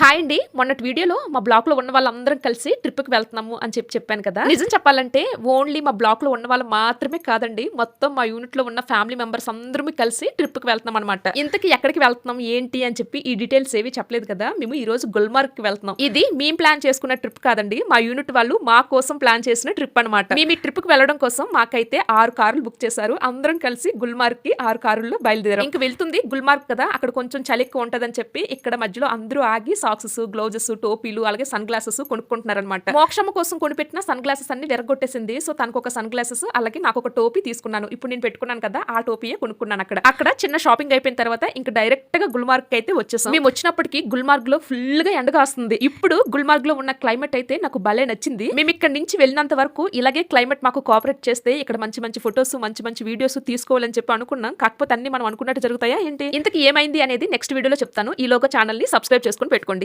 Hi అండి. మొన్నటి వీడియోలో మా బ్లాక్లో ఉన్న వాళ్ళందరం కలిసి ట్రిప్కి వెళ్తున్నాము అని చెప్పి చెప్పాను కదా. నిజం చెప్పాలంటే ఓన్లీ మా బ్లాక్లో ఉన్న వాళ్ళు మాత్రమే కాదండి. మొత్తం మా యూనిట్లో ఉన్న ఫ్యామిలీ మెంబర్స్ అందరూ కలిసి ట్రిప్కి వెళ్తున్నాం అనమాట ఇంతకి ఎక్కడికి వెళ్తున్నాం ఏంటి అని చెప్పి ఈ డీటెయిల్స్ ఏవి చెప్పలేదు కదా. మేము ఈ రోజు గుల్మార్గ్కి వెళ్తున్నాం. ఇది మేము ప్లాన్ చేసుకున్న ట్రిప్ కాదండి. మా యూనిట్ వాళ్ళు మా కోసం ప్లాన్ చేసిన ట్రిప్ అనమాట మేము ఈ ట్రిప్కి వెళ్ళడం కోసం మాకైతే ఆరు కార్లు బుక్ చేశారు. అందరం కలిసి గుల్మార్గ్కి ఆరు కారుల్లో బయలుదేరాం. ఇంక వెళ్తుంది గుల్మార్గ్ కదా. అక్కడ కొంచెం చలి ఎక్కువ ఉంటదని చెప్పి ఇక్కడ మధ్యలో అందరూ ఆగి సాక్సెస్ గ్లౌజెస్ టోపీలు అలాగే సన్ గ్లాసెస్ కొనుక్కుంటున్నారనమాట మోక్షమ్మ కోసం కొనిపెట్టిన సన్ గ్లాసెస్ అన్ని విరగొట్టేసింది. సో తనకు ఒక సన్ గ్లాసెస్ అలాగే నాకు ఒక టోపీ తీసుకున్నాను. ఇప్పుడు నేను పెట్టుకున్నాను కదా ఆ టోపీయే కొనుక్కున్నాను అక్కడ. అక్కడ చిన్న షాపింగ్ అయిపోయిన తర్వాత ఇంకా డైరెక్ట్గా గుల్మార్గ్ అయితే వచ్చేసాం. మేము వచ్చినప్పటికి గుల్మార్గ్లో ఫుల్గా ఎండగా వస్తుంది. ఇప్పుడు గుల్మార్గ్లో ఉన్న క్లైమేట్ అయితే నాకు భలే నచ్చింది. మేము ఇక్కడ నుంచి వెళ్ళినంత వరకు ఇలాగే క్లైమేట్ మాకు కోఆపరేట్ చేస్తే ఇక్కడ మంచి మంచి ఫొటోస్ మంచి మంచి వీడియోస్ తీసుకోవాలని చెప్పి అనుకున్నాం. కాకపోతే అన్ని మనం అనుకున్నట్టు జరుగుతాయా ఏంటి? ఇంతకు ఏమైంది అనేది నెక్స్ట్ వీడియోలో చెప్తాను. ఈలోగా ఛానల్ని సబ్స్క్రైబ్ చేసుకుని పెట్టుకోండి.